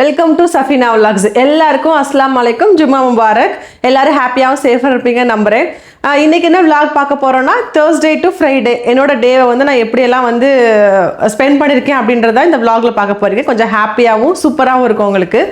Welcome to Safina vlogs எல்லாருக்கும் அஸ்லாம் வலைக்கும் ஜும்மா முபாரக். எல்லாரும் ஹாப்பியாகவும் சேஃபாக இருப்பீங்க நம்புகிறேன் இன்றைக்கி இன்னைக்கு என்ன vlog பார்க்க போகிறோன்னா தேர்ஸ்டே டு ஃப்ரைடே என்னோட டேவை வந்து நான் எப்படியெல்லாம் வந்து ஸ்பெண்ட் பண்ணியிருக்கேன் அப்படின்றத இந்த vlogல பார்க்க போகிறேன் கொஞ்சம் ஹாப்பியாகவும் சூப்பராகவும் இருக்கும் உங்களுக்கு.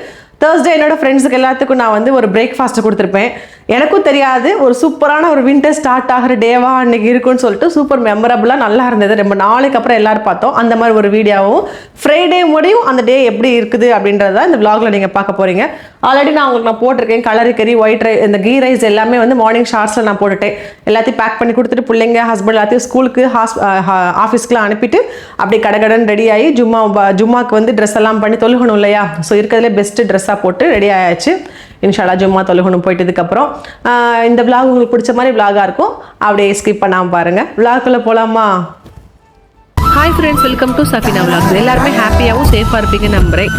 தேர்ஸ்டே என்னோட ஃப்ரெண்ட்ஸுக்கு எல்லாத்துக்கும் நான் வந்து ஒரு பிரேக்ஃபாஸ்ட்டு கொடுத்துருப்பேன். எனக்கும் தெரியாது. ஒரு சூப்பரான ஒரு வின்டர் ஸ்டார்ட் ஆகிற டேவாக அன்னைக்கு இருக்குன்னு சொல்லிட்டு சூப்பர் மெமரபுளாக நல்லா இருந்தது. ரொம்ப நாளைக்கு அப்புறம் எல்லோரும் பார்த்தோம். அந்த மாதிரி ஒரு வீடியோவும் ஃப்ரைடே முடியும் அந்த டே எப்படி இருக்குது அப்படின்றத இந்த vlogல நீங்கள் பார்க்க போகிறீங்க ஆல்ரெடி நான் உங்களுக்கு நான் போட்டிருக்கேன். கலரி கறி ஒயிட் ரை இந்த கீ ரைஸ் எல்லாமே வந்து மார்னிங் ஷார்ட்ஸில் நான் போட்டுட்டேன். எல்லாத்தையும் பேக் பண்ணி கொடுத்துட்டு பிள்ளைங்க ஹஸ்பண்ட் எல்லாத்தையும் ஸ்கூலுக்கு ஹாஸ் ஆஃபீஸ்க்குலாம் அனுப்பிட்டு அப்படி கடகடன் ரெடி ஆகி ஜும்மா ஜும்மாவுக்கு வந்து ட்ரெஸ் எல்லாம் பண்ணி தொழுகணும் இல்லையா? ஸோ இருக்கிறதுலே பெஸ்ட்டு ட்ரெஸ்ஸாக போட்டு ரெடி ஆயாச்சு. இன்ஷாலா ஜும்மா தொழுகணும் போயிட்டதுக்கப்புறம் இந்த விளாக் உங்களுக்கு பிடிச்ச மாதிரி vlog-ஆ இருக்கும். அப்படியே ஸ்கிப் பண்ணாமல் பாருங்கள் விளாக்குள்ளே போகலாமா hi friends welcome to Safina vlogs. எல்லாருமே ஹாப்பியாகவும் சேஃபாக இருப்பீங்க நம்புகிறேன்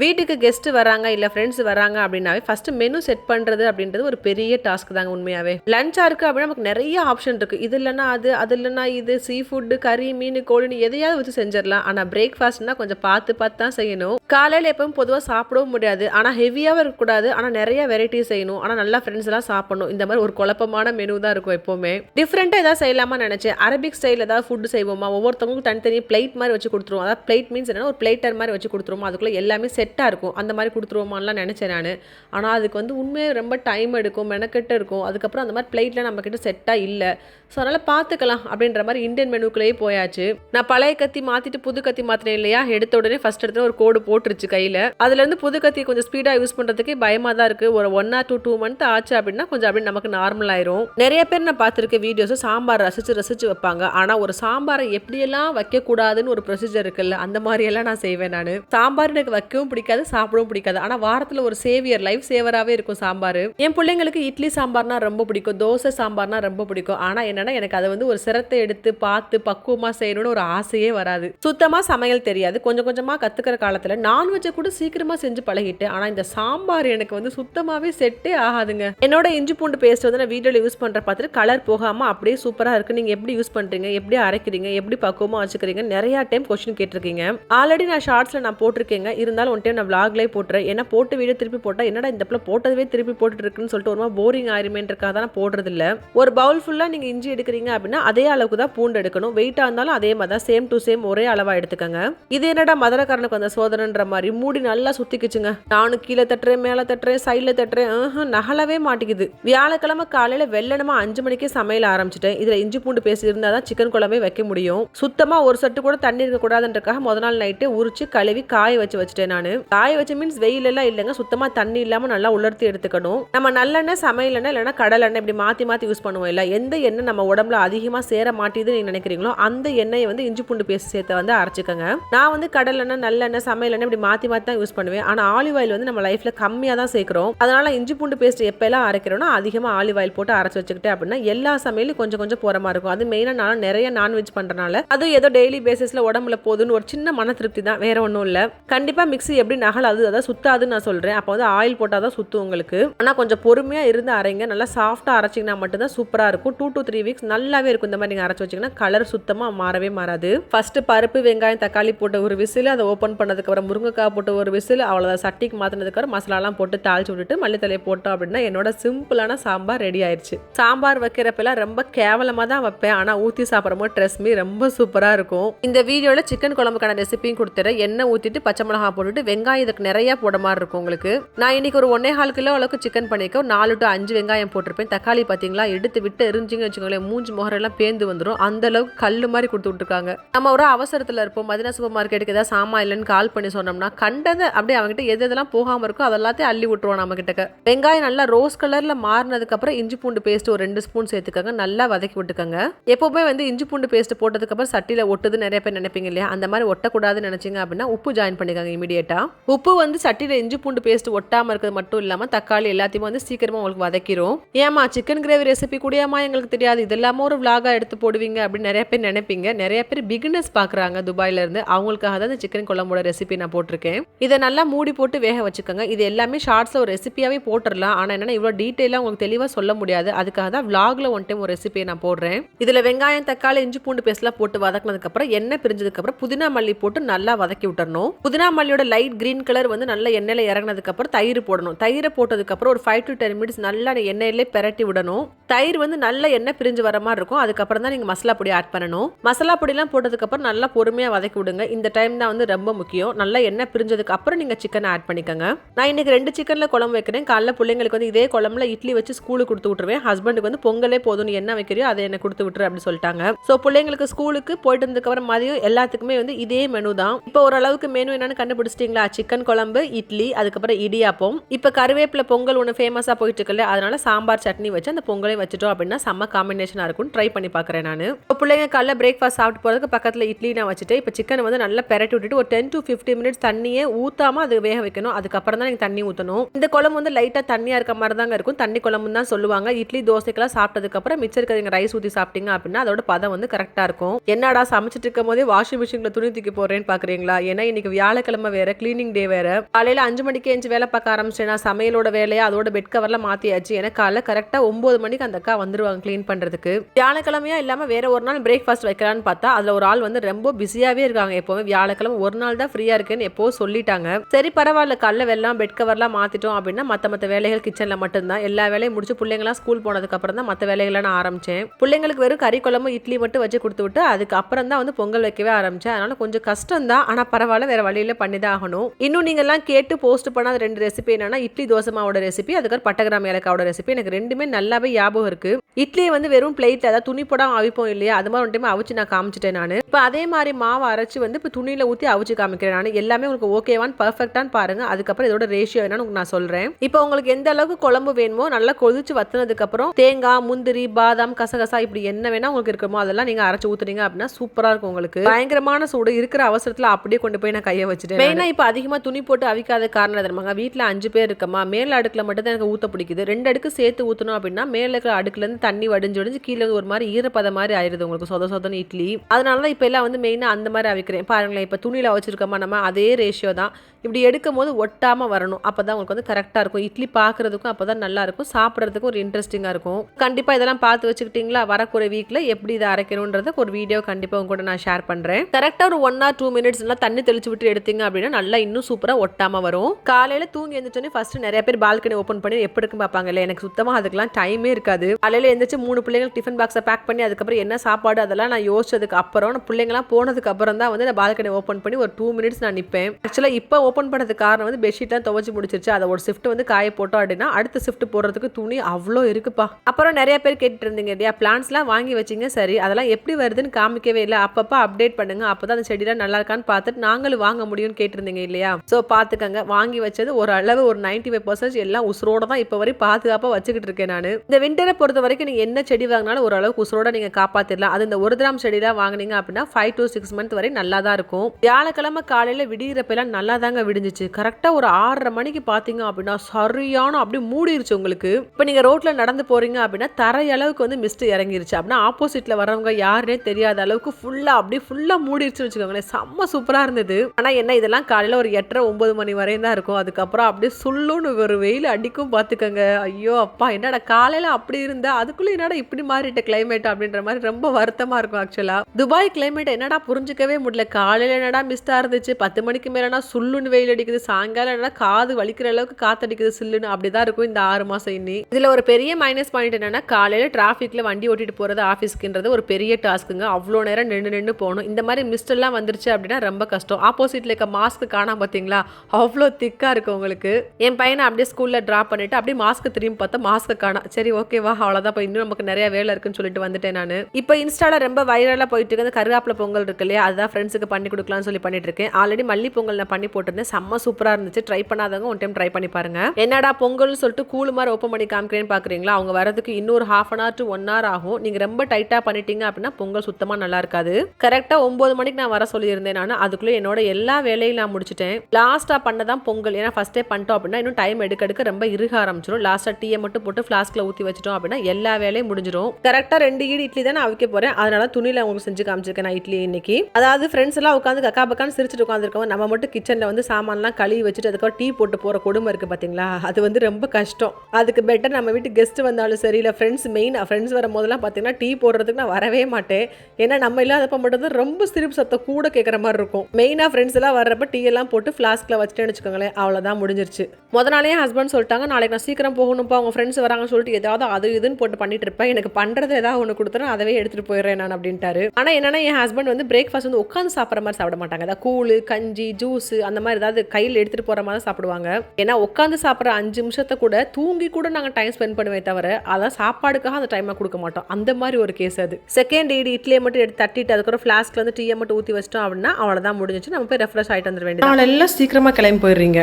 வீட்டுக்கு கெஸ்ட் வராங்க இல்ல ஃப்ரெண்ட்ஸ் வராங்க அப்படின்னாவே ஃபர்ஸ்ட் மெனு செட் பண்றது அப்படின்றது ஒரு பெரிய டாஸ்க் தாங்க உண்மையாவே. லஞ்சா இருக்கு அப்படின்னா நமக்கு நிறைய ஆப்ஷன் இருக்கு. இது இல்லைன்னா அது அது இல்லைன்னா இது சீ ஃபுட்டு கறி மீன் கோழின்னு எதையாவது வச்சு செஞ்சிடலாம். ஆனா பிரேக்ஃபாஸ்ட்னா கொஞ்சம் பார்த்து பார்த்து தான் செய்யணும். காலையில எப்பவும் பொதுவாக சாப்பிடவும் முடியாது. ஆனா ஹெவியாகவும் இருக்கக்கூடாது. ஆனா நிறைய வெரைட்டி செய்யணும். ஆனா நல்லா ஃப்ரெண்ட்ஸ் எல்லாம் சாப்பிடணும். இந்த மாதிரி ஒரு குழப்பமான மெனு தான் இருக்கும் எப்பவுமே. டிஃப்ரெண்ட்டாக ஏதாவது செய்யலாமா நினைச்சேன். அரபிக் ஸ்டைல் ஏதாவது ஃபுட் செய்வோமா? ஒவ்வொருத்தவங்களுக்கும் தனித்தனி பிளேட் மாதிரி வச்சு கொடுத்துருவோம். அதாவது பிளேட் மீன்ஸ் என்னன்னா ஒரு பிளேட்டர் மாதிரி வச்சு கொடுத்துருவோம்? அதுக்குள்ள எல்லாமே செட்டாக இருக்கும். அந்த மாதிரி கொடுத்துருவோமான்லாம் நினச்சேன் நான். ஆனால் அதுக்கு வந்து உண்மையாக ரொம்ப டைம் எடுக்கும் மெனக்கெட்டு இருக்கும். அதுக்கப்புறம் அந்த மாதிரி பிளேட்டில் நம்மக்கிட்ட செட்டாக இல்லை. ஸோ அதனால் பார்த்துக்கலாம் அப்படின்ற மாதிரி இந்தியன் மெனுக்குள்ளேயே போயாச்சு. நான் பழைய கத்தி மாற்றிட்டு புது கத்தி மாற்றினேன் இல்லையா? எடுத்த உடனே ஃபர்ஸ்ட் எடுத்து ஒரு கோடு போட்டுருச்சு கையில். அதுலேருந்து புது கத்தி கொஞ்சம் ஸ்பீடாக யூஸ் பண்ணுறதுக்கே பயமாக தான் இருக்குது ஒரு one or two two month ஆச்சு அப்படின்னா கொஞ்சம் அப்படி நமக்கு நார்மல் ஆயிரும். நிறைய பேர் நான் பார்த்துருக்கேன் வீடியோஸை சாம்பார் ரசித்து ரசித்து வைப்பாங்க. ஆனால் ஒரு சாம்பாரை எப்படியெல்லாம் வைக்கக்கூடாதுன்னு ஒரு ப்ரொசீஜர் இருக்குல்ல அந்த மாதிரியெல்லாம் நான் செய்வேன் நான். சாம்பார் எனக்கு வைக்கவும் பிடிக்காது சாப்பிடவும் பிடிக்காது. ஆனால் வாரத்தில் ஒரு சேவியர் லைஃப் சேவராகவே இருக்கும் சாம்பார். என் பிள்ளைங்களுக்கு இட்லி சாம்பார்னா ரொம்ப பிடிக்கும் தோசை சாம்பார்னா ரொம்ப பிடிக்கும். ஆனால் என்னன்னா எனக்கு அதை வந்து ஒரு சிரத்தை எடுத்து பார்த்து பக்குவமாக செய்யணும்னு ஒரு ஆசையே வராது. சுத்தமாக சமையல் தெரியாது. கொஞ்சம் கொஞ்சமாக கற்றுக்கிற காலத்தில் நான்வெஜ்ஜை கூட சீக்கிரமாக செஞ்சு பழகிட்டேன். ஆனால் இந்த சாம்பார் எனக்கு வந்து சுத்தமாகவே செட்டே ஆகாதுங்க. என்னோட இஞ்சி பூண்டு பேஸ்ட் வந்து நான் வீடியோவில் யூஸ் பண்ணுற பார்த்துட்டு கலர் போகாமல் அப்படியே சூப்பராக இருக்குது நீங்கள் எப்படி யூஸ் பண்ணுறீங்க எப்படி அரைக்கிறீங்க? எப்படி பக்குவமாக வச்சுக்கிறீங்க நிறையா டைம் கொஸ்டின் கேட்டிருக்கீங்க. ஆல்ரெடி நான் ஷார்ட்ஸில் நான் போட்டிருக்கேங்க. இருந்தாலும் ஒன் டைம் நான் விளாக்லேயே போட்டுறேன். ஏன்னா போட்டு வீடியோ திருப்பி போட்டால் என்னடா இந்த பிள்ளை திருப்பி போட்டுட்டு இருக்குன்னு சொல்லிட்டு ஒரு மாதிரி போரிங் ஆயிருமேன்றக்காக தான் நான் போடுறதில்ல. ஒரு பவுல் ஃபுல்லாக நீங்கள் இஞ்சி எடுக்கிறீங்க அப்படின்னா அதே அளவுக்கு தான் பூண்டு எடுக்கணும். வெயிட்டாக இருந்தாலும் அதே மாதிரி தான் சேம் டு சேம் ஒரே அளவாக எடுத்துக்கோங்க. இது என்னடா மதுரக்காரனுக்கு வந்த சோதனைன்ற மாதிரி? மூடி நல்லா சுத்திக்குச்சுங்க. நானும் கீழே தட்டுறேன் மேலே தட்டுறேன் சைடில் தட்டுறேன். நகலவே மாட்டேங்குது வியாழக்கிழமை காலையில் வெள்ளனமா அஞ்சு மணிக்கே சமையல் ஆரம்பிச்சிட்டேன். இதில் இஞ்சி பூண்டு பேசி இருந்தால் தான் சிக்கன் குழம்பே வைக்க முடியும். சுத்தமாக ஒரு சட்டு கூட தண்ணி இருக்கக்கூடாதுன்றக்காக முத நாள் நைட்டே உரிச்சு கழுவி காய வச்சு வச்சுட்டேன் நான். காய வச்சு மீன்ஸ் வெயில் எல்லாம் இல்லைங்க. சுத்தமாக தண்ணி இல்லாமல் நல்லா உலர்த்தி எடுத்துக்கணும். நம்ம நல்லெண்ணெய் சமையல் எண்ணெய் இல்லைன்னா கடல் எண்ணெய் இப்படி மாற்றி மாற்றி யூஸ் பண்ணுவோம் இல்லை. எந்த எண்ணெய் நம்ம உடம்புல அதிகமாக சேர மாட்டேதுன்னு நீங்கள் நினைக்கிறீங்களோ அந்த எண்ணெயை வந்து இஞ்சி பூண்டு பேஸ்ட் சேர்த்து வந்து அரைச்சிக்கோங்க. நான் வந்து கடல் எண்ணெய் நல்லெண்ணெய் சமையல் எண்ணெய் இப்படி மாற்றி மாற்றி தான் யூஸ் பண்ணுவேன். ஆனால் ஆலிவ் ஆயில் வந்து நம்ம லைஃப்பில் கம்மியாக தான் சேர்க்குறோம். அதனால் இஞ்சி பூண்டு பேஸ்ட் எப்போல்லாம் அரைக்கிறோன்னா அதிகமாக ஆலிவ் ஆயில் போட்டு அரைச்சி வச்சுக்கிட்டேன் அப்படின்னா எல்லா சமையலும் கொஞ்சம் கொஞ்சம் போகிற மாதிரி இருக்கும். அது மெயினாக நான் நிறைய நான்வெஜ் பண்ணுறனால அதுவும் ஏதோ டெய்லி பேசிஸில் உடம்புல போதுன்னு ஒரு சின்ன மன திருப்தி தான். வேற ஒன்றும் இல்லை. கண்டிப்பாக மிக்ஸி எப்படி நகலாது அதான் சுத்தாதுன்னு நான் சொல்கிறேன் அப்போ வந்து ஆயில் போட்டால் தான் சுத்தும் உங்களுக்கு. ஆனால் கொஞ்சம் பொறுமையாக இருந்து அரைங்க. நல்லா சாஃப்டாக அரைச்சிங்கன்னா மட்டும்தான் சூப்பராக இருக்கும். டூ டூ த்ரீ வீக்ஸ் நல்லாவே இருக்கும். இந்த மாதிரி நீங்கள் அரைச்சி வச்சிங்கன்னா கலர் சுத்தமாக மாறவே மாறாது. ஃபஸ்ட்டு பருப்பு வெங்காயம் தக்காளி போட்ட ஒரு விசில் அதை ஓப்பன் பண்ணதுக்கப்புறம் முருங்கைக்காய் போட்டு ஒரு விசில் அவ்வளோதான் சட்டிக்கு மாற்றினதுக்கப்புறம் மசாலாலாம் போட்டு தாளிச்சு விட்டுட்டு மல்லித்தலையை போட்டோம் அப்படின்னா என்னோட சிம்பிளான சாம்பார் ரெடி ஆயிடுச்சு சாம்பார் வைக்கிறப்பெல்லாம் ரொம்ப கேவலமாக தான் வைப்பேன். ஆனால் ஊற்றி சாப்பிட்றமோ ட்ரெஸ்மி ரொம்ப சூப்பராக இருக்கும். இந்த வீடியோவில் சிக்கன் குழம்புக்கான ரெசிபியும் கொடுத்துறேன். எண்ணெய் ஊற்றிட்டு பச்சை மிளகா போட்டுட்டு வெங்காயம் இதுக்கு நிறைய போட மாதிரி இருக்கும் உங்களுக்கு. நான் இன்னைக்கு ஒரு ஒன்னே கால் கிலோ அளவுக்கு சிக்கன் பண்ணிக்க நாலு டு அஞ்சு வெங்காயம் போட்டிருப்பேன். தக்காளி பார்த்தீங்களா எடுத்து விட்டு எரிஞ்சிங்க வச்சுக்கோங்களேன். மூஞ்சி முகரெல்லாம் பேந்து வந்துடும் அந்த அளவுக்கு கல் மாதிரி கொடுத்து விட்டுருக்காங்க. நம்ம ஒரு அவசரத்தில் இருப்போம். மதினா சூப்பர் மார்க்கெட்டுக்கு ஏதாவது சாமா இல்லைன்னு கால் பண்ணி சொன்னோம்னா கண்டதை அப்படியே அவங்ககிட்ட எது எதெல்லாம் போகாமல் இருக்கோ அதெல்லாத்தையும் அள்ளி விட்டுருவோம் நம்ம கிட்டக்க வெங்காயம் நல்லா ரோஸ் கலரில் மாறினதுக்கப்புறம் இஞ்சி பூண்டு பேஸ்ட் ஒரு ரெண்டு ஸ்பூன் சேர்த்துக்கோங்க. நல்லா வதக்கி விட்டுக்கோங்க. எப்பவுமே வந்து இஞ்சி பூண்டு பேஸ்ட் போட்டதுக்கு அப்புறம் சட்டியில் ஒட்டுது நிறைய பேர் நினைப்பீங்க இல்லையா? அந்த மாதிரி ஒட்டக்கூடாதுன்னு நினைச்சீங்க அப்படின்னா உப்பு ஜாயின் பண்ணிக்கோங்க இமீடியட்டாக உப்பு வந்து சட்டியில் இஞ்சி பூண்டு பேஸ்ட் ஒட்டாமல் இருக்கிறது மட்டும் இல்லாமல் தக்காளி எல்லாத்தையுமே வந்து சீக்கிரமாக உங்களுக்கு வதக்கிரும். ஏமா சிக்கன் கிரேவி ரெசிபி கூடயாமா எங்களுக்கு தெரியாது. இதெல்லாமோ ஒரு விலாகாக எடுத்து போடுவீங்க அப்படின்னு நிறைய பேர் நினைப்பீங்க. நிறைய பேர் பிகினர்ஸ் பார்க்குறாங்க துபாயிலேருந்து. அவங்களுக்காக தான் இந்த சிக்கன் குழம்போட ரெசிபி நான் போட்டிருக்கேன். இதை நல்லா மூடி போட்டு வேக வச்சுக்கோங்க. இது எல்லாமே ஷார்ட்ஸில் ஒரு ரெசிபியாகவே போட்டுடலாம் ஆனால் என்னென்னா இவ்வளோ டீட்டெயிலாக உங்களுக்கு தெளிவாக சொல்ல முடியாது. அதுக்காக தான் விலாகில் ஒன் டைம் ஒரு ரெசிபியை நான் போடுறேன். இதில் வெங்காயம் தக்காளி இஞ்சி பூண்டு பேஸ்ட்லாம் போட்டு வதக்கினதுக்கப்புறம் எண்ணெய் பிரிஞ்சதுக்கப்புறம் புதினா மல்லி போட்டு நல்லா வதக்கி விட்டுறணும். புதினா மல்லியோட லைட் கிரீன் கலர் வந்து நல்லா எண்ணெயில் இறங்கினதுக்கப்புறம் தயிர் போடணும். தயிரை போட்டதுக்கப்புறம் ஒரு ஃபைவ் டு டென் மினிட்ஸ் நல்லா எண்ணெயிலே பெரட்டி விடணும். தயிர் வந்து நல்ல எண்ணெய் பிரிஞ்சு வர மாதிரி இருக்கும். அதுக்கப்புறம் தான் நீங்கள் மசாலா பொடி ஆட் பண்ணணும். மசாலா பொடிலாம் போட்டதுக்கப்புறம் நல்லா பொறுமையாக வதக்கி விடுங்க. இந்த டைம் தான் வந்து ரொம்ப முக்கியம். நல்லா எண்ணெய் பிரிஞ்சதுக்கு அப்புறம் நீங்கள் சிக்கனை ஆட் பண்ணிக்கோங்க. நான் இன்னைக்கு ரெண்டு சிக்கனில் குழம்பு வைக்கிறேன். காலைல பிள்ளைங்களுக்கு வந்து இதே குழம்புல இட்லி வச்சு ஸ்கூலுக்கு கொடுத்து விட்டுருவேன். ஹஸ்பண்டுக்கு வந்து பொங்கலே போதும்னு என்ன வைக்கிறியோ அதை என்ன கொடுத்து விட்டுரு அப்படின்னு சொல்லிட்டாங்க. ஸோ பிள்ளைங்களுக்கு ஸ்கூலுக்கு போயிட்டு இருந்ததுக்கப்புறம் மதியம் எல்லாத்துக்குமே வந்து இதே மெனு தான். இப்போ ஓரளவுக்கு மெனு என்னன்னு கண்டுபிடிச்சிட்டிங்களா? சிக்கன் குழம்பு இட்லி அதுக்கப்புறம் இடியாப்பம். இப்போ கருவேப்பிலை பொங்கல் ஒன்று ஃபேமஸாக போயிட்டு இருக்குல்ல அதனால சாம்பார் சட்னி வச்சு அந்த பொங்கலையும் வச்சுட்டோம் அப்படின்னா செம்ம காம்பினேஷனாக இருக்கும் ட்ரை பண்ணி பார்க்குறேன் நான். இப்போ பிள்ளைங்க காலைல பிரேக்ஃபாஸ்ட் சாப்பிட்டு போகிறதுக்கு பக்கத்தில் இட்லி நான் வச்சுட்டு இப்போ சிக்கனை வந்து நல்லா பெரட்டி விட்டுட்டு ஒரு டென் டு ஃபிஃப்டி மினிட்ஸ் தண்ணியே ஊற்றாமல் அது வேக வைக்கணும். அதுக்கப்புறம் தான் நீங்கள் தண்ணி ஊற்றணும் இந்த குழம்பு வந்து லைட்டாக தண்ணியாக இருக்க மாதிரி தாங்க இருக்கும். தண்ணி குழம்புன்னு தான் சொல்லுவாங்க. இட்லி தோசைக்கெல்லாம் சாப்பிட்டதுக்கப்புறம் மிச்சம் இருக்கிறது ரைஸ் ஊற்றி சாப்பிட்டீங்க அப்படின்னா அதோட பதம் வந்து கரெக்டாக இருக்கும். என்னடா சமைச்சிட்டு இருக்கும் போதே வாஷிங் மிஷினில் துணி தூக்கி போடுறேன்னு பார்க்குறீங்களா? ஏன்னா இன்னைக்கு வியாழக்கிழமை வேறு க்ளீனிங் டே வேறு. காலையில் அஞ்சு மணிக்கு எஞ்சி வேலை பார்க்க ஆரம்பிச்சேன்னா சமையலோட வேலையை அதோட பெட் கவர்லாம் மாற்றியாச்சு ஏன்னா காலைல கரெக்டாக ஒம்பது மணிக்கு அந்த அக்கா வந்துருவாங்க க்ளீன் பண்ணுறது பண்ணுறதுக்கு வியாழக்கிழமையா இல்லாமல் வேற ஒரு நாள் பிரேக்ஃபாஸ்ட் வைக்கலான்னு பார்த்தா அதில் ஒரு ஆள் வந்து ரொம்ப பிஸியாகவே இருக்காங்க. எப்போவுமே வியாழக்கிழமை ஒரு நாள் தான் ஃப்ரீயாக இருக்குன்னு எப்போ சொல்லிட்டாங்க. சரி பரவாயில்ல. காலைல வெள்ளம் பெட் கவர்லாம் மாற்றிட்டோம் அப்படின்னா மற்ற மற்ற வேலைகள் கிச்சனில் மட்டும்தான். எல்லா வேலையும் முடிச்சு பிள்ளைங்களாம் ஸ்கூல் போனதுக்கு அப்புறம் தான் மற்ற வேலைகளை நான் ஆரம்பித்தேன் பிள்ளைங்களுக்கு வெறும் கறி குழம்பு இட்லி மட்டும் வச்சு கொடுத்து விட்டு அதுக்கு அப்புறம் தான் வந்து பொங்கல் வைக்கவே ஆரம்பித்தேன் அதனால கொஞ்சம் கஷ்டம் தான். ஆனால் பரவாயில்ல. வேற வழியில பண்ணி தான் ஆகணும். இன்னும் நீங்கள்லாம் கேட்டு போஸ்ட் பண்ணாத ரெண்டு ரெசிபி என்னன்னா இட்லி தோசை மாவோட ரெசிபி அதுக்கப்புறம் பட்டகிராம் ஏலக்காவோட ரெசிபி எனக்கு ரெண்டுமே நல்லாவே ஞாபகம் இருக்கு. இட்லியை வந்து வெறும் பிளேட்ல அதாவது துணி போடாமல் அவிப்போம் இல்லையா? அது மாதிரி ஒரு டைம் அவிச்சு நான் காமிச்சிட்டேன் நான். இப்போ அதே மாதிரி மாவு அரைச்சு வந்து இப்போ துணியில் ஊற்றி அவிச்சு காமிக்கிறேன் நான். எல்லாமே உங்களுக்கு ஓகேவான்னு பர்ஃபெக்டான்னு பாருங்கள் அதுக்கப்புறம் இதோட ரேஷியோ என்னன்னு உங்களுக்கு நான் சொல்கிறேன் இப்போ உங்களுக்கு எந்த அளவுக்கு குழம்பு வேணுமோ நல்லா கொதிச்சு வத்தினதுக்கப்புறம் தேங்காய் முந்திரி பாதாம் கசகசா இப்படி என்ன வேணா உங்களுக்கு இருக்குமோ அதெல்லாம் நீங்கள் அரைச்சு ஊற்றுனீங்க அப்படின்னா சூப்பராக இருக்கும் உங்களுக்கு. பயங்கரமான சூடு இருக்கிற அவசரத்தில் அப்படியே கொண்டு போய் நான் கையை வச்சுட்டேன் மெயினாக இப்போ அதிகமாக துணி போட்டு அவிக்காத காரணம் தெரியுமாங்க? வீட்டில் அஞ்சு பேர் இருக்கமா? மேல் அடுக்கில் மட்டும் தான் எனக்கு ஊற்ற பிடிக்குது. ரெண்டு அடுக்கு சேர்த்து ஊற்றணும் அப்படின்னா மேல இருக்கிற அடுக்குலேருந்து தண்ணி வடிஞ்சு வடிஞ்சு கீழே ஒரு மாதிரி ஈரப்பத மாதிரி ஆயிருது உங்களுக்கு சொத சொதன்னு இட்லி. அதனால தான் இப்போ எல்லாம் வந்து மெயினாக அந்த மாதிரி அவிக்கிறேன். பாருங்களேன் இப்போ துணியில் வச்சுருக்கோமா நம்ம அதே ரேஷியோ தான். இப்படி எடுக்கும் போது ஒட்டாமல் வரணும். அப்போ தான் உங்களுக்கு வந்து கரெக்டாக இருக்கும். இட்லி பார்க்குறதுக்கும் அப்போ தான் நல்லா இருக்கும். சாப்பிட்றதுக்கும் ஒரு இன்ட்ரெஸ்டிங்காக இருக்கும். கண்டிப்பாக இதெல்லாம் பார்த்து வச்சுக்கிட்டிங்களா? வரக்கூடிய வீக்கில் எப்படி இதை அரைக்கணுன்றதுக்கு ஒரு வீடியோ கண்டிப்பாக உங்க கூட நான் ஷேர் பண்ணுறேன் கரெக்டாக ஒரு ஒன் ஆர் டூ மினிட்ஸ் நல்லா தண்ணி தெளிச்சு விட்டு எடுத்தீங்க அப்படின்னா நல்லா இன்னும் சூப்பராக ஒட்டாமல் வரும். காலையில் தூங்கி எழுந்திரிச்சோன்னே ஃபஸ்ட்டு நிறைய பேர் பால்கனி ஓப்பன் பண்ணி எப்படி இருக்கும் பார்ப்பாங்க இல்லை எனக்கு சுத்தமாக அதுக்கெல்லாம் டைமே இருக்காது. காலையில் எழுந்திரிச்சு மூணு பிள்ளைங்களுக்கு டிஃபன் பாக்ஸை பேக் பண்ணி அதுக்கப்புறம் என்ன சாப்பாடு அதெல்லாம் நான் யோசிச்சதுக்கு அப்புறம் நான் பிள்ளைங்களாம் போனதுக்கு அப்புறம் தான் வந்து நான் பால்கனி ஓப்பன் பண்ணி ஒரு டூ மினிட்ஸ் நான் நிற்பேன் ஆக்சுவலாக இப்போ ஓப்பன் பண்ணதுக்கு காரணம் வந்து பெட்ஷீட்லாம் துவச்சி முடிச்சிருச்சு. அதை ஒரு ஷிஃப்ட் வந்து காய போட்டோம் அப்படின்னா அடுத்த ஷிஃப்ட் போடுறதுக்கு துணி அவ்வளோ இருக்குப்பா. அப்புறம் நிறைய பேர் கேட்டுட்டு இருந்தீங்க இல்லையா பிளான்ஸ்லாம் வாங்கி வச்சிங்க சரி. அதெல்லாம் எப்படி வருதுன்னு காமிக்கவே இல்லை. அப்பப்போ அப்டேட் பண்ணுங்க. அப்போ தான் அந்த செடிலாம் நல்லா இருக்கான்னு பார்த்துட்டு நாங்களும் வாங்க முடியும்னு கேட்டிருந்தீங்க இல்லையா? ஸோ பார்த்துக்கங்க. வாங்கி வச்சது ஒரு அளவு ஒரு நைன்டி ஃபைவ் பர்சன்ட் எல்லாம் உசுரோட தான் இப்போ வரை பாதுகாப்பாக வச்சுக்கிட்டு இருக்கேன் நான். இந்த விண்டரை பொறுத்த வரைக்கும் நீங்கள் என்ன செடி வாங்கினாலும் ஓரளவுக்கு உசுரோட நீங்கள் காப்பாற்றிடலாம் அது இந்த ஒரு கிராம் செடியெலாம் வாங்குனீங்க அப்படின்னா ஃபைவ் டு சிக்ஸ் மந்த் வரை நல்லா தான் இருக்கும். வியாழக்கிழமை காலையில் விடிகிறப்பெல்லாம் நல்லா தாங்க விடிஞ்சிச்சு கரெக்டாக ஒரு ஆறரை மணிக்கு பார்த்தீங்க அப்படின்னா சரியான அப்படியே மூடிருச்சு உங்களுக்கு. இப்போ நீங்கள் ரோட்டில் நடந்து போகிறீங்க அப்படின்னா தரையளவுக்கு வந்து மிஸ்ட் இறங்கிருச்சு. அப்படின்னா ஆப்போசிட்டில் வரவங்க யாருனே தெரியாத அளவுக்கு ஃபுல்லாக அப்படியே ஃபுல்லாக மூடிருச்சுன்னு வச்சுக்கோங்களேன். செம்ம சூப்பராக இருந்தது. ஆனால் என்ன இதெல்லாம் காலையில் ஒரு எட்டரை ஒம்பது மணி வரையும் தான் இருக்கும். அதுக்கப்புறம் அப்படியே சுள்ளுன்னு ஒரு வெயில் அடிக்கும் பார்த்துக்கோங்க ஐயோ அப்பா என்னடா காலையில் அப்படி இருந்தால் அதுக்குள்ளே என்னடா இப்படி மாறிட்ட கிளைமேட் அப்படின்ற மாதிரி ரொம்ப வருத்தமாக இருக்கும் ஆக்சுவலாக துபாய் கிளைமேட் என்னடா புரிஞ்சுக்கவே முடியல. காலையில் என்னடா மிஸ்டாக இருந்துச்சு பத்து மணிக்கு மேலேனா சுள்ளுன்னு வெயில் அடிக்குது சாயங்காலம் என்னடா காது வலிக்கிற அளவுக்கு காத்தடிக்குது சில்லுன்னு. அப்படிதான் இருக்கும் இந்த ஆறு மாசம் இன்னி. இதுல ஒரு பெரிய மைனஸ் பாயிண்ட் என்னன்னா காலையில டிராஃபிக்கில் வண்டி ஓட்டிட்டு போறது ஆஃபீஸ்க்குன்றது ஒரு பெரிய டாஸ்க்குங்க அவ்வளோ நேரம் நின்று நின்று போகணும். இந்த மாதிரி மிஸ்டெல்லாம் வந்துருச்சு அப்படின்னா ரொம்ப கஷ்டம். ஆப்போசிட்ல இருக்க மாஸ்க் காணாம பார்த்தீங்களா அவ்வளோ திக்கா இருக்கு உங்களுக்கு. என் பையனை அப்படியே ஸ்கூல்ல டிராப் பண்ணிட்டு அப்படியே மாஸ்க் திரும்பி பார்த்தா மாஸ்க் காணா. சரி ஓகேவா அவ்வளோதான் இன்னும் நமக்கு நிறைய வேலை இருக்குன்னு சொல்லிட்டு வந்துட்டேன் நான். இப்போ இன்ஸ்டால ரொம்ப வைரலாக போயிட்டு இருக்கு அந்த கருவேப்பிலை பொங்கல் இருக்கு இல்லையா? அதுதான் ஃப்ரெண்ட்ஸுக்கு பண்ணி கொடுக்கலாம்னு சொல்லி பண்ணிட்டு இருக்கேன் ஆல்ரெடி மல்லி பொங்கல் நான் பண்ணி போட்டிருந்தேன். செம்ம சூப்பராக இருந்துச்சு. ட்ரை பண்ணாதவங்க ஒன் டைம் ட்ரை பண்ணி பாருங்க. என்னடா பொங்கல்னு சொல்லிட்டு கூழு மாதிரி ஓப்பன் பண்ணி காமிக்கிறேன்னு பார்க்குறீங்களா அவங்க வரதுக்கு இன்னொரு half an hour to one hour ஆகும். நீங்கள் ரொம்ப டைட்டாக பண்ணிட்டீங்க அப்படின்னா பொங்கல் சுத்தமாக நல்லா இருக்காது. கரெக்டாக ஒம்பது மணிக்கு நான் வர சொல்லியிருந்தேன் நான். அதுக்குள்ளே என்னோட எல்லா வேலையும் நான் முடிச்சிட்டேன். லாஸ்ட்டாக பண்ணதான் பொங்கல். ஏன்னா ஃபஸ்ட்டே பண்ணிட்டோம் அப்படின்னா இன்னும் டைம் எடுக்க எடுக்க ரொம்ப இருக ஆரம்பிச்சிடும் லாஸ்ட்டாக டீயை மட்டும் போட்டு ஃப்ளாஸ்கில் ஊற்றி வச்சிட்டோம் அப்படின்னா எல்லா வேலையும் முடிஞ்சிடும் கரெக்டாக ரெண்டு ஈடு இட்லி தான் நான் அவிக்க போகிறேன் அதனால துணியில் உங்களுக்கு செஞ்சு காமிச்சிருக்கேன் நான் இட்லி இன்னைக்கு. அதாவது ஃப்ரெண்ட்ஸ் எல்லாம் உட்காந்து கக்கா பக்கான்னு சிரிச்சிட்டு உட்காந்துருக்கோம் நம்ம மட்டும் கிச்சனில் வந்து சாமான்லாம் கழுவி வச்சுட்டு அதுக்கப்புறம் டீ போட்டு போகிற கொடுமை இருக்குது பார்த்தீங்களா அது வந்து ரொம்ப கஷ்டம். அதுக்கு பெட்டர் நம்ம வீட்டு கெஸ்ட் வந்தாலும் சரி இல்லை ஃப்ரெண்ட்ஸ் மெயின் ஃப்ரெண்ட்ஸ் வரும் போதெல்லாம் பார்த்தீங்கன்னா டீ போடுறதுக்கு நான் வரவே மாட்டேன். ஏன்னா நம்ம இல்லாதப்ப மட்டும் தான் ரொம்ப சிரிப்பு சத்தம் கூட கேட்குற மாதிரி இருக்கும். மெயினாக ஃப்ரெண்ட்ஸ் எல்லாம் வர்றப்ப டீ எல்லாம் போட்டு ஃப்ளாஸ்கில் வச்சுட்டேன்னு வச்சுக்கோங்களேன் அவ்வளோதான் முடிஞ்சிருச்சு. முத நாளே ஹஸ்பண்ட் சொல்லிட்டாங்க நாளைக்கு நான் சீக்கிரம் போகணும்ப்பா அவங்க ஃப்ரெண்ட்ஸ் வராங்கன்னு சொல்லிட்டு ஏதாவது அது இதுன்னு போட்டு பண்ணிட்டு இருப்பேன். எனக்கு எனக்கு பண்ணுறது ஏதாவது ஒன்று கொடுத்துறேன் அதவே எடுத்துகிட்டு போயிடுறேன் நான் அப்படின்ட்டாரு. ஆனால் என்னென்னா என் ஹஸ்பண்ட் வந்து பிரேக்ஃபாஸ்ட் வந்து உட்காந்து சாப்பிட்ற மாதிரி சாப்பிட மாட்டாங்க. அதாவது கூழ் கஞ்சி ஜூஸ் அந்த மாதிரி ஏதாவது கையில் எடுத்துகிட்டு போகிற மாதிரி தான் சாப்பிடுவாங்க. ஏன்னா உட்காந்து சாப்பிட்ற அஞ்சு நிமிஷத்தை கூட தூங்கி கூட நாங்கள் டைம் ஸ்பெண்ட் பண்ணுவே தவிர அதான் சாப்பாடுக்காக அந்த டைமை கொடுக்க மாட்டோம். அந்த மாதிரி ஒரு கேஸ் அது. செகண்ட் ஈடு இட்லியை மட்டும் எடுத்து தட்டிட்டு அதுக்கப்புறம் ஃப்ளாஸ்க்ல வந்து டீயை மட்டும் ஊற்றி வச்சிட்டோம் அப்படின்னா அவ்வளோதான் முடிஞ்சிச்சு. நம்ம போய் ரெஃப்ரெஷ் ஆகிட்டு வந்துட வேண்டியது எல்லாம் சீக்கிரமாக கிளம்பி போயிடுறீங்க.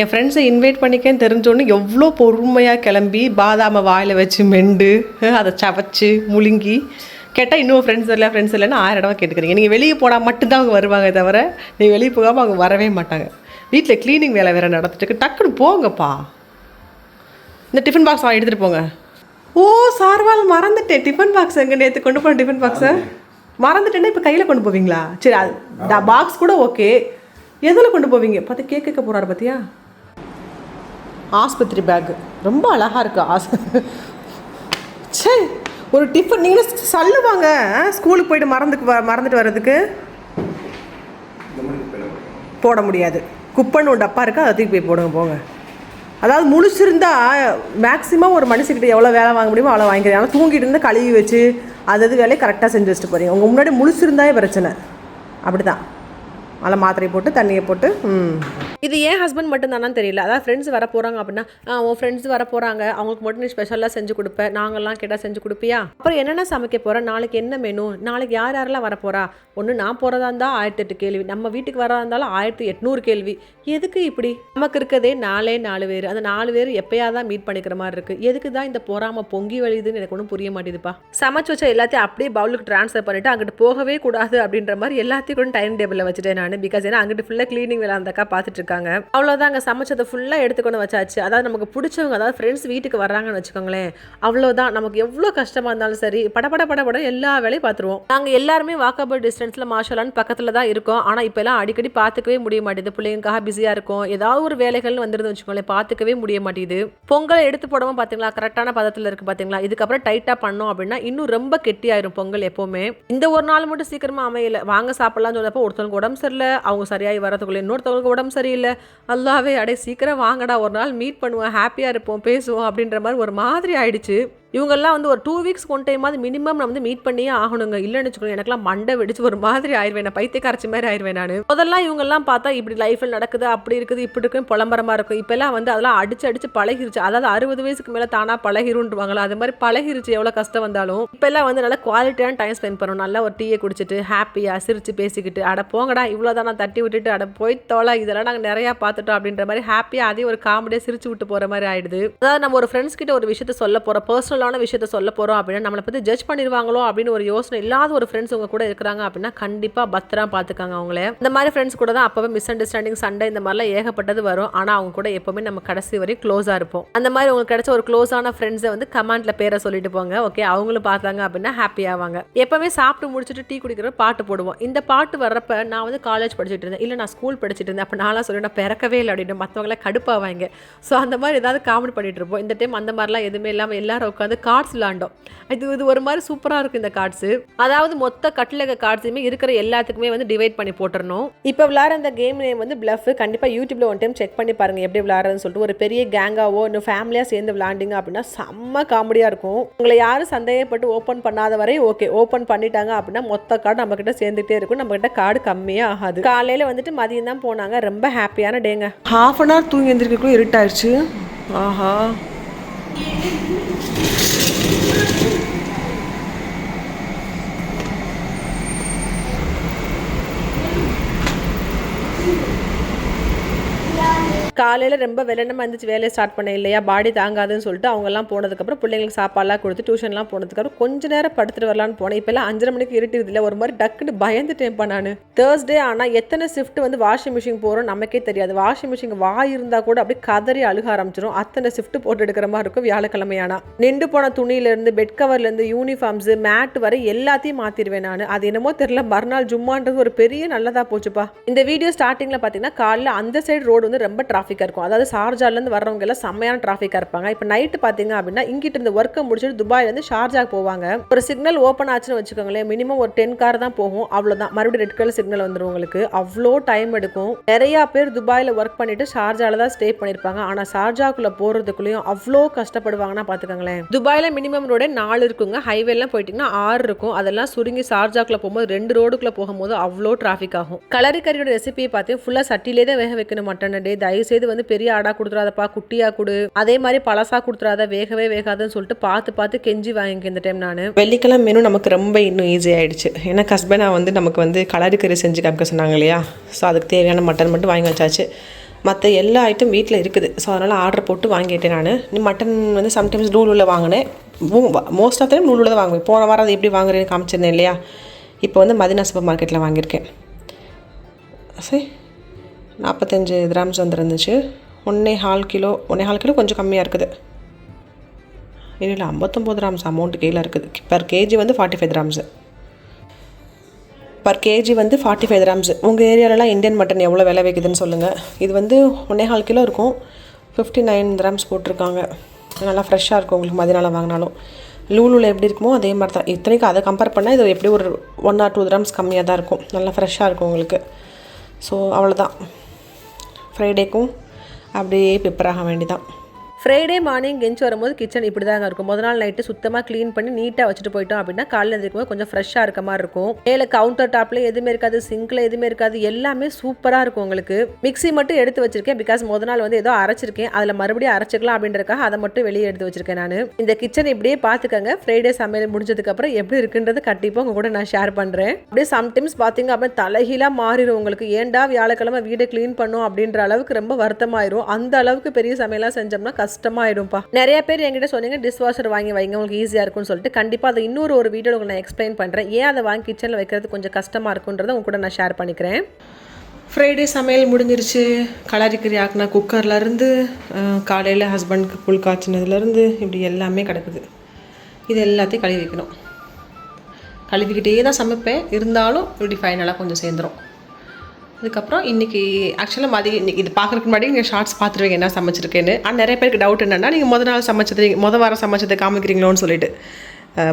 என் ஃப்ரெண்ட்ஸை இன்வைட் பண்ணிக்கேன்னு தெரிஞ்சோன்னு எவ்வளோ பொறுமையாக கிளம்பி பாதாமை வாயில் வச்சு மெண்டு அதை சவச்சு முழுங்கி. கேட்டால் இன்னும் ஃப்ரெண்ட்ஸ் இல்லை ஃப்ரெண்ட்ஸ் இல்லைன்னு ஆயிரம் இடமா கேட்டுக்கிறீங்க. நீங்கள் வெளியே போனால் மட்டும்தான் அவங்க வருவாங்க தவிர நீங்கள் வெளியே போகாமல் அவங்க வரவே மாட்டாங்க. வீட்டில் க்ளீனிங் வேலை வேறு நடந்துட்டு இருக்கு. டக்குன்னு போங்கப்பா. இந்த டிஃபன் பாக்ஸ் வாங்கி எடுத்துகிட்டு போங்க. ஓ சார்வால் மறந்துட்டேன். டிஃபன் பாக்ஸ் எங்கே நேற்று கொண்டு போன டிஃபன் பாக்ஸை மறந்துட்டேன்னா இப்போ கையில் கொண்டு போவீங்களா? சரி அது பாக்ஸ் கூட ஓகே. எதில் கொண்டு போவீங்க? பார்த்து கேட்க போகிறாரு பார்த்தியா ஆஸ்பத்திரி பேக் ரொம்ப அழகாக இருக்கு. ஆஸ் சே ஒரு டிஃபன் நீங்கள் சொல்லுவாங்க. ஸ்கூலுக்கு போயிட்டு மறந்துக்கு மறந்துட்டு வர்றதுக்கு. போட முடியாது. குப்பைன்னு ஒரு டப்பா இருக்குது அதை தூக்கி போய் போடுங்க போங்க. அதாவது முழிச்சிருந்தா மேக்ஸிமம் ஒரு மனுஷக்கிட்ட எவ்வளோ வேலை வாங்க முடியுமோ அவ்வளோ வாங்கிக்கிறேன் ஆனால் தூங்கிட்டு இருந்தால் கழுவி வச்சு அது அது வேலையை கரெக்டாக செஞ்சு வச்சுட்டு போகிறீங்க உங்கள் முன்னாடி முழிச்சிருந்தாவே பிரச்சனை. அப்படி தான் அதில் மாத்திரையை போட்டு தண்ணியை போட்டு ம். இது ஏன் ஹஸ்பண்ட் மட்டும் தானான்னு தெரியல. அதாவது ஃப்ரெண்ட்ஸ் வர போகிறாங்க அப்படின்னா உன் ஃப்ரெண்ட்ஸ் வர போகிறாங்க அவங்களுக்கு மட்டும் நீ ஸ்பெஷலாக செஞ்சு கொடுப்பேன் நாங்கள்லாம் கேட்டால் செஞ்சு கொடுப்பியா? அப்புறம் என்னென்ன சமைக்க போகிறேன் நாளைக்கு என்ன மெனு நாளைக்கு யார் யாரெல்லாம் வர போகிறா ஒன்று நான் போகிறதா இருந்தால் ஆயிரத்தி எட்டு கேள்வி. நம்ம வீட்டுக்கு வரதா இருந்தாலும் ஆயிரத்தி எட்நூறு கேள்வி. எதுக்கு இப்படி? நமக்கு இருக்கதே நாலே நாலு பேர். அந்த நாலு பேர் எப்பயா தான் மீட் பண்ணிக்கிற மாதிரி இருக்குது எதுக்கு தான் இந்த பொறாம பொங்கி வழியுதுன்னு எனக்கு ஒன்றும் புரிய மாட்டேதுப்பா. சமைச்சு வச்ச எல்லாத்தையும் அப்படியே பவுலுக்கு ட்ரான்ஸ்ஃபர் பண்ணிவிட்டு அங்கிட்டு போகவே கூடாது அப்படின்ற மாதிரி எல்லாத்தையும் கூட டைம் டேபிளில் வச்சுட்டேன் நான். பிகாஸ் ஏன்னா அங்கிட்டு ஃபுல்லாக க்ளீனிங் வேலை அந்த அக்கா பார்த்துட்டு இருக்காங்க அவ்வளோதான் அங்கே சமைச்சதை ஃபுல்லாக எடுத்துக்கொண்டு வச்சாச்சு. அதாவது நமக்கு பிடிச்சவங்க அதாவது ஃப்ரெண்ட்ஸ் வீட்டுக்கு வர்றாங்கன்னு வச்சுக்கோங்களேன் அவ்வளோதான் நமக்கு எவ்வளோ கஷ்டமாக இருந்தாலும் சரி படபட படபட எல்லா வேலையும் பார்த்துருவோம். நாங்கள் எல்லாருமே வாக்கபிள் டிஸ்டன்ஸில் மாஷலான்னு பக்கத்தில் தான் இருக்கோம். ஆனால் இப்போலாம் அடிக்கடி பார்த்துக்கவே முடிய மாட்டேது. பிள்ளைங்களுக்காக பிஸியாக இருக்கும். ஏதாவது ஒரு வேலைகள்னு வந்துருந்து வச்சுக்கோங்களேன் பார்த்துக்கவே முடிய மாட்டேங்குது பொங்கலை எடுத்து போடாமல் பார்த்தீங்களா கரெக்டான பதத்தில் இருக்குது பார்த்தீங்களா இதுக்கப்புறம் டைட்டாக பண்ணோம் அப்படின்னா இன்னும் ரொம்ப கெட்டியாயிரும் பொங்கல் எப்போவுமே. இந்த ஒரு நாள் மட்டும் சீக்கிரமாக அமையல. வாங்க சாப்பிடலாம்னு சொன்னப்போ ஒருத்தவங்களுக்கு உடம்பு சரியில்லை. அவங்க சரியாகி வரதுக்குள்ளே இன்னொருத்தவங்களுக்கு உடம்பு சரி இல்லை. அல்லாவே அடே சீக்கிரம் வாங்கடா. ஒரு நாள் மீட் பண்ணுவோம் ஹாப்பியாக இருப்போம் பேசுவோம் அப்படின்ற மாதிரி ஒரு மாதிரி ஆயிடுச்சு. இவங்கெல்லாம் வந்து ஒரு டூ வீக்ஸ் ஒன் டைமாவது மினிமம் நான் வந்து மீட் பண்ணியே ஆகணுங்க. இல்லைன்னு வச்சுக்கோங்க எனக்குலாம் மண்டை வெடிச்சு ஒரு மாதிரி ஆயிடுவேன் நான் பைத்தியக்காரச்சி மாதிரி ஆயிடுவேன் நான். முதல்லாம் இவங்கெல்லாம் பார்த்தா இப்படி லைஃப்பில் நடக்குது அப்படி இருக்குது இப்படி இருக்குன்னு புலம்பரமாக இருக்கும். இப்போல்லாம் வந்து அதெல்லாம் அடிச்சு அடிச்சு பழகிருச்சு. அதாவது அறுபது வயசுக்கு மேலே தானாக பழகிருன்றுவாங்களா? அது மாதிரி பழகிருச்சு. எவ்வளோ கஷ்டம் வந்தாலும் இப்போல்லாம் வந்து நல்லா குவாலிட்டியான டைம் ஸ்பெண்ட் பண்ணணும் நல்லா ஒரு டீயை குடிச்சிட்டு ஹாப்பியாக சிரிச்சு பேசிக்கிட்டு அட போங்கடா இவ்வளோதான் நான் தட்டி விட்டுட்டு அட போய் தோலை இதெல்லாம் நாங்கள் நிறையா பார்த்துட்டோம். அப்படின்ற மாதிரி ஹாப்பியாக அதே ஒரு காமெடியாக சிரிச்சு விட்டு போகிற மாதிரி ஆயிடுது. அதாவது நம்ம ஒரு ஃப்ரெண்ட்ஸ் கிட்ட ஒரு விஷயத்த சொல்ல போகிறோம் பர்சனலான விஷயத்த சொல்ல போகிறோம் அப்படின்னா நம்மளை பற்றி ஜட்ஜ் பண்ணிடுவாங்களோ அப்படின்னு ஒரு யோசனை இல்லாத ஒரு ஃப்ரெண்ட்ஸ் உங்க கூட இருக்கிறாங்க அப்படின்னா கண்டிப்பாக பத்திரம் பார்த்துக்காங்க அவங்கள. இந்த மாதிரி ஃப்ரெண்ட்ஸ் கூட தான் அப்பவே மிஸ் அண்டர்ஸ்டாண்டிங் சண்டை இந்த மாதிரிலாம் ஏகப்பட்டது வரும். ஆனால் அவங்க கூட எப்போவுமே நம்ம கடைசி வரையும் க்ளோஸாக இருப்போம். அந்த மாதிரி உங்களுக்கு கிடைச்ச ஒரு க்ளோஸான ஃப்ரெண்ட்ஸை வந்து கமெண்ட்டில் பேரை சொல்லிட்டு போங்க ஓகே அவங்களும் பார்த்தாங்க அப்படின்னா ஹாப்பி ஆவாங்க. எப்போவுமே சாப்பிட்டு முடிச்சுட்டு டீ குடிக்கிற பாட்டு போடுவோம். இந்த பாட்டு வர்றப்ப நான் வந்து காலேஜ் படிச்சுட்டு இருந்தேன். இல்லை நான் ஸ்கூல் படிச்சுட்டு இருந்தேன். அப்போ நான்லாம் சொல்லி நான் பிறக்கவே இல்லை அப்படின்னு. மற்றவங்கள கடுப்பாவாங்க. ஸோ அந்த மாதிரி ஏதாவது காமெடி பண்ணிட்டு இருப்போம். இந்த டைம் அந்த மாதிரிலாம் எதுவுமே இல்லாமல் எல்லாரும் உட்காந்து கார்ட்ஸ் விளாண்டோம். இது இது ஒரு மாதிரி சூப்பராக இருக்கும் இந்த கார்ட்ஸு அதாவது மொத்த கட்டிலக கார்ட்ஸுமே இருக்கிற எல்லாத்துக்குமே வந்து டிவைட் பண்ணி போட்டுறணும். இப்போ விளாட்ற இந்த கேம் நேம் வந்து பிளஃப் கண்டிப்பாக யூடியூப்பில் ஒன் டைம் செக் பண்ணி பாருங்கள் எப்படி விளாட்றதுன்னு சொல்லிட்டு. ஒரு பெரிய கேங்காவோ இன்னும் ஃபேமிலியாக சேர்ந்து விளாண்டிங்க அப்படின்னா செம்ம காமெடியாக இருக்கும். உங்களை யாரும் சந்தேகப்பட்டு ஓப்பன் பண்ணாத வரை ஓகே ஓப்பன் பண்ணிட்டாங்க அப்படின்னா மொத்த கார்டு நம்மக்கிட்ட சேர்ந்துகிட்டே சேர்ந்துட்டே இருக்கும். நம்மக்கிட்ட கார்டு கம்மியாக ஆகாது. காலையில் வந்துட்டு மதியம் தான் போனாங்க. ரொம்ப ஹாப்பியான டேங்க ஹாஃப் அன் ஹவர் தூங்கி எழுந்திரிக்கக்குள்ள இருட்டாயிருச்சு. ஆஹா. Thank you. காலையில் ரொம்ப வெள்ளனமாக இருந்துச்சு வேலையை ஸ்டார்ட் பண்ண இல்லையா பாடி தாங்காதுன்னு சொல்லிட்டு அவங்கெல்லாம் போனதுக்கப்புறம் பிள்ளைங்களுக்கு சாப்பாடுலாம் கொடுத்து டியூஷன்லாம் போனதுக்கப்புறம் கொஞ்ச நேரம் படுத்துட்டு வரலான்னு போனேன். இப்போல்லாம் அஞ்சரை மணிக்கு இருட்டுது இல்லை ஒரு மாதிரி டக்குன்னு பயந்துட்டேன்ப்பா நான். தேர்ஸ்டே ஆனால் எத்தனை ஷிஃப்ட் வந்து வாஷிங் மிஷின் போகிறோம் நமக்கே தெரியாது. வாஷிங் மிஷின் வாய் இருந்தால் கூட அப்படியே கதறி அழுக ஆரம்பிச்சிடும் அத்தனை ஷிஃப்ட் போட்டு எடுக்கிற மாதிரி இருக்கும் வியாழக்கிழமையானா நின்று போன துணியிலேருந்து பெட் கவர்லேருந்து யூனிஃபார்ம்ஸ் மேட் வரை எல்லாத்தையும் மாற்றிடுவேன் நான். அது என்னமோ தெரியல மறுநாள் ஜும்மான்றது ஒரு பெரிய நல்லதாக போச்சுப்பா. இந்த வீடியோ ஸ்டார்டிங்கில் பார்த்தீங்கன்னா காலையில் அந்த சைடு ரோடு வந்து ரொம்ப டிராஃபிக்காக இருக்கும். அதாவது ஷார்ஜாலேருந்து வர்றவங்க எல்லாம் செம்மையான டிராஃபிக்காக இருப்பாங்க. இப்போ நைட்டு பார்த்தீங்க அப்படின்னா இங்கிட்ட இருந்து ஒர்க்கை முடிச்சுட்டு துபாயிலேருந்து ஷார்ஜாக்கு போவாங்க. ஒரு சிக்னல் ஓப்பன் ஆச்சுன்னு வச்சுக்கோங்களேன் மினிமம் ஒரு டென் கார் தான் போகும். அவ்வளோதான் மறுபடியும் ரெட் கலர் சிக்னல் வந்துடும் உங்களுக்கு. அவ்வளோ டைம் எடுக்கும். நிறையா பேர் துபாயில் ஒர்க் பண்ணிட்டு ஷார்ஜால தான் ஸ்டே பண்ணியிருப்பாங்க ஆனால் ஷார்ஜாக்குள்ளே போகிறதுக்குள்ளேயும் அவ்வளோ கஷ்டப்படுவாங்கன்னா பார்த்துக்கோங்களேன் துபாயில் மினிமம் ரோடே நாலு இருக்குங்க. ஹைவேலாம் போயிட்டீங்கன்னா ஆறு இருக்கும். அதெல்லாம் சுருங்கி ஷார்ஜாக்குள்ளே போகும்போது ரெண்டு ரோடுக்குள்ள போகும்போது அவ்வளோ டிராஃபிக் ஆகும். கலரி கறியோட ரெசிபியை பார்த்து ஃபுல்லாக சட்டிலே தான் வேக வைக்கணும். மட்டன் டே தயவு செய்து வந்து பெரிய ஆடா கொடுத்துறாதப்பா குட்டியா கொடு. அதே மாதிரி பழசா கொடுத்துறாத வேகவே வேகாதுன்னு சொல்லிட்டு பார்த்து பார்த்து கெஞ்சி வாங்கிக்க இந்த டைம் நான். வெள்ளிக்கிழமை மெனு நமக்கு ரொம்ப இன்னும் ஈஸி ஆயிடுச்சு. ஏன்னா ஹஸ்பண்டா வந்து நமக்கு வந்து கலரி கறி செஞ்சு காமிக்க சொன்னாங்க இல்லையா? ஸோ அதுக்கு தேவையான மட்டன் மட்டும் வாங்கி வச்சாச்சு. மற்ற எல்லா ஐட்டம் வீட்டில் இருக்குது. ஸோ அதனால் ஆர்டர் போட்டு வாங்கிட்டேன் நான். மட்டன் வந்து சம்டைம்ஸ் நூலுள்ள வாங்கினேன் மோஸ்ட் ஆஃப் டைம் நூலில் தான் வாங்குவேன். போன வாரம் அது எப்படி வாங்குறேன்னு காமிச்சிருந்தேன் இல்லையா? இப்போ வந்து மதினா சூப்பர் மார்க்கெட்டில் வாங்கியிருக்கேன். சரி நாற்பத்தஞ்சு கிராம்ஸ் வந்துருந்துச்சு. ஒன்றே ஹால் கிலோ ஒன்றே ஹால் கிலோ கொஞ்சம் கம்மியாக இருக்குது. இல்லை இல்லை ஐம்பத்தொம்போது கிராம்ஸ் அமௌண்ட் கீழே இருக்குது. பர் கேஜி வந்து forty five grams. Per KG வந்து ஃபார்ட்டி ஃபைவ் கிராம்ஸ். உங்கள் ஏரியாலலாம் இந்தியன் மட்டன் எவ்வளோ விலை வைக்குதுன்னு சொல்லுங்கள் இது வந்து ஒன்றே ஹால் கிலோ இருக்கும். ஃபிஃப்டி நைன் கிராம்ஸ் போட்டிருக்காங்க. நல்லா ஃப்ரெஷ்ஷாக இருக்கும் உங்களுக்கு மதினால வாங்கினாலும். லூலூவில் எப்படி இருக்குமோ அதே மாதிரி தான் இத்தனைக்கும் அதை கம்பேர் பண்ணால் இது எப்படி ஒரு ஒன் ஆர் டூ கிராம்ஸ் கம்மியாக தான் இருக்கும். நல்லா ஃப்ரெஷ்ஷாக இருக்கும் உங்களுக்கு. ஸோ அவ்வளோதான் ஃப்ரைடேக்கும் அப்படியே ப்ரிப்பேர் ஆக வேண்டிதான் ஃப்ரைடே மார்னிங் எஞ்சி வரும்போது கிச்சன் இப்படி தாங்க இருக்கும். முதல் நாள் நைட்டு சுத்தமாக க்ளீன் பண்ணி நீட்டாக வச்சுட்டு போயிட்டோம் அப்படின்னா காலையில் எழுந்திருக்கும் கொஞ்சம் ஃப்ரெஷ்ஷாக இருக்க மாதிரி இருக்கும். மேலே கவுண்டர் டாப்பில் எதுவுமே இருக்காது சிங்கில் எதுவுமே இருக்காது எல்லாமே சூப்பராக இருக்கும் உங்களுக்கு. மிக்ஸி மட்டும் எடுத்து வச்சிருக்கேன் பிகாஸ் முதல் நாள் வந்து ஏதோ அரைச்சிருக்கேன். அதில் மறுபடியும் அரைச்சிக்கலாம் அப்படின்றக்காக அதை மட்டும் வெளியே எடுத்து வச்சிருக்கேன் நான். இந்த கிச்சன் இப்படியே பார்த்துக்கங்க. ஃப்ரைடே சமையல் முடிஞ்சதுக்கப்புறம் எப்படி இருக்குன்றது கண்டிப்பாக உங்கள் கூட நான் ஷேர் பண்ணுறேன் அப்படியே சம்டைம்ஸ் பார்த்தீங்க அப்படின்னா தலைகீழாக மாறிடும் உங்களுக்கு. ஏன்டா வியாழக்கிழமை வீடை க்ளீன் பண்ணும் அப்படின்ற அளவுக்கு ரொம்ப வருத்தமாயிரும். அந்த அளவுக்கு பெரிய சமையலாக செஞ்சோம்னா கஷ்டமாயிடும்ப்பா நிறைய பேர் என்கிட்ட சொன்னீங்க டிஷ் வாஷர் வாங்கி வைங்க உங்களுக்கு ஈஸியாக இருக்கும்னு சொல்லிட்டு. கண்டிப்பாக அதை இன்னொரு ஒரு வீடியோ உங்களுக்கு நான் எக்ஸ்பிளைன் பண்ணுறேன் ஏன் அதை வாங்கி கிச்சனில் வைக்கிறது கொஞ்சம் கஷ்டமாக இருக்குன்றதை உங்க கூட நான் ஷேர் பண்ணிக்கிறேன். ஃப்ரைடே சமையல் முடிஞ்சிருச்சு. கலரிக்கறி ஆக்கின குக்கர்லேருந்து காலையில் ஹஸ்பண்டுக்கு புல் காய்ச்சினதுலேருந்து இப்படி எல்லாமே கிடக்குது. இது எல்லாத்தையும் கழுவி வைக்கணும். கழுவிக்கிட்டே தான் சமைப்பேன். இருந்தாலும் இப்படி ஃபைனலாக கொஞ்சம் சேர்ந்துரும். அதுக்கப்புறம் இன்றைக்கி ஆக்சுவலாக மதியம் இன்னைக்கு இது பார்க்குறதுக்கு முன்னாடி நீங்கள் ஷார்ட்ஸ் பார்த்துருவீங்க என்ன சமைச்சிருக்கேன்னு. ஆனால் நிறைய பேருக்கு டவுட் என்னென்னா நீங்கள் முத நாள் சமைச்சது முத வாரம் சமைச்சதை காமிக்கிறீங்களோன்னு சொல்லிட்டு.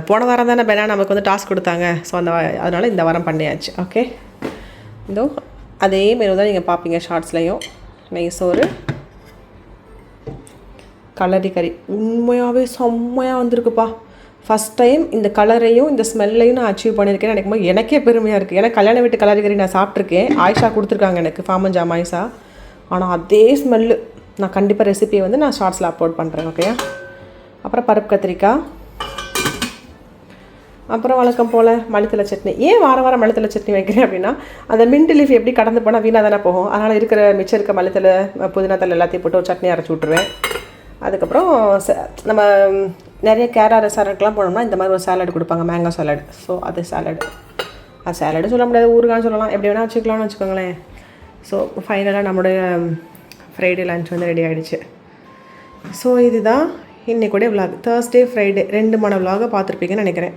போன வாரம் தானே பெனா நமக்கு வந்து டாஸ்க் கொடுத்தாங்க. ஸோ அந்த அதனால் இந்த வாரம் பண்ணியாச்சு. ஓகே இதோ அதே மெனு தான் நீங்கள் பார்ப்பீங்க ஷார்ட்ஸ்லேயும் நெய் சோறு. கலரி கறி உண்மையாகவே செம்மையாக வந்திருக்குப்பா. ஃபஸ்ட் டைம் இந்த கலரையும் இந்த ஸ்மெல்லையும் நான் அச்சீவ் பண்ணியிருக்கேன். நினைக்கும் போது எனக்கே பெருமையாக இருக்குது ஏன்னா கல்யாண வீட்டு கலரிகரி நான் சாப்பிட்ருக்கேன் ஆயிஷா கொடுத்துருக்காங்க எனக்கு ஃபாமஞ்சாம் ஆயிஷா ஆனால் அதே ஸ்மெல்லு நான் கண்டிப்பாக ரெசிபியை வந்து நான் ஷார்ட்ஸில் அப்லோட் பண்ணுறேன் ஓகேயா அப்புறம் பருப்பு கத்திரிக்காய். அப்புறம் வழக்கம் போல் மளித்தலை சட்னி. ஏன் வாரம் வாரம் மளித்தலை சட்னி வைக்கிறேன் அப்படின்னா அந்த மின்ட் லீஃப் எப்படி கடந்து போனால் வீணாக தானே போகும். அதனால் இருக்கிற மிச்சம் இருக்க மளித்தலை புதினா தலை எல்லாத்தையும் போட்டு ஒரு சட்னி அரைச்சி விட்ருவேன் அதுக்கப்புறம் ச- நம்ம நிறைய கேரா ரெஸ்டாரண்ட்லாம் போனோம்னா இந்த மாதிரி ஒரு சாலட் கொடுப்பாங்க மேங்கோ சாலட் ஸோ அது சாலட் அது சாலடு சொல்ல முடியாது ஊறுகான்னு சொல்லலாம். எப்படி வேணால் வச்சுக்கலாம்னு வச்சுக்கோங்களேன். ஸோ ஃபைனலாக நம்மளுடைய ஃப்ரைடே லஞ்ச் வந்து ரெடி ஆகிடுச்சு ஸோ இதுதான் இன்றைக்கூடிய விலாக் தேர்ஸ்டே ஃப்ரைடே ரெண்டு மணி விலாக பார்த்துருப்பீங்கன்னு நினைக்கிறேன்.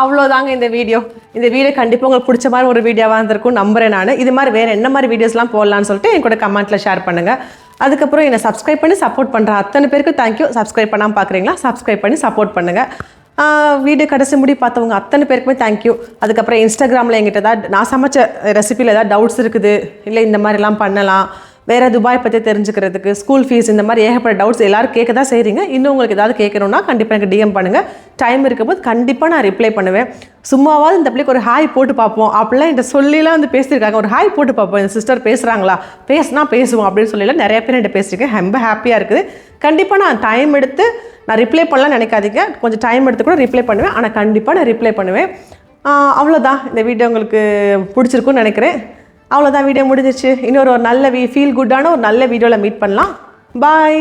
அவ்வளோதாங்க இந்த வீடியோ. இந்த வீடியோ கண்டிப்பாக உங்களுக்கு பிடிச்ச மாதிரி ஒரு வீடியோவாக இருந்திருக்கும். நம்புறேன் நான். இது மாதிரி வேறு என்ன மாதிரி வீடியோஸ்லாம் போடலான்னு சொல்லிட்டு என் கூட கமெண்ட்டில் ஷேர் பண்ணுங்கள் அதுக்கப்புறம் என்னை சப்ஸ்கிரைப் பண்ணி சப்போர்ட் பண்ணுற அத்தனை பேருக்கு தேங்க்யூ சப்ஸ்கிரைப் பண்ணாமல் பார்க்குறீங்களா சப்ஸ்கிரைப் பண்ணி சப்போர்ட் பண்ணுங்கள் வீடியோ கடைசி முடி பார்த்தவங்க அத்தனை பேருக்குமே தேங்க்யூ அதுக்கப்புறம் இன்ஸ்டாகிராமில் எங்கிட்ட ஏதாவது நான் சமைச்ச ரெசிபியில் ஏதாவது டவுட்ஸ் இருக்குது இல்லை இந்த மாதிரிலாம் பண்ணலாம். வேறு துபாய் பற்றி தெரிஞ்சுக்கிறதுக்கு ஸ்கூல் ஃபீஸ் இந்த மாதிரி ஏகப்பட்ட டவுட்ஸ் எல்லோரும் கேட்க தான் செய்கிறீங்க இன்னும் உங்களுக்கு ஏதாவது கேட்கணும்னா கண்டிப்பாக எனக்கு டிஎம் பண்ணுங்கள் டைம் இருக்கும்போது கண்டிப்பாக நான் ரிப்ளை பண்ணுவேன். சும்மாவாவது இந்த பிள்ளைக்கு ஒரு ஹாய் போட்டு பார்ப்போம். அப்படிலாம் என்கிட்ட சொல்லிலாம் வந்து பேசியிருக்காங்க. ஒரு ஹாய் போட்டு பார்ப்போம். என் சிஸ்டர் பேசுகிறாங்களா பேசினா பேசுவோம் அப்படின்னு சொல்லிலாம் நிறைய பேர் என்கிட்ட பேசியிருக்கேன். ரொம்ப ஹாப்பியாக இருக்குது. கண்டிப்பாக நான் டைம் எடுத்து நான் ரிப்ளை பண்ணலாம் நினைக்காதீங்க. கொஞ்சம் டைம் எடுத்து கூட ரிப்ளை பண்ணுவேன். ஆனால் கண்டிப்பாக நான் ரிப்ளை பண்ணுவேன். அவ்வளோதான் இந்த வீடியோ உங்களுக்கு பிடிச்சிருக்குன்னு நினைக்கிறேன். அவ்வளோதான் வீடியோ முடிஞ்சிச்சு இன்னொரு ஒரு நல்ல வீ ஃபீல் குட்டான ஒரு நல்ல வீடியோவில் மீட் பண்ணலாம். பாய்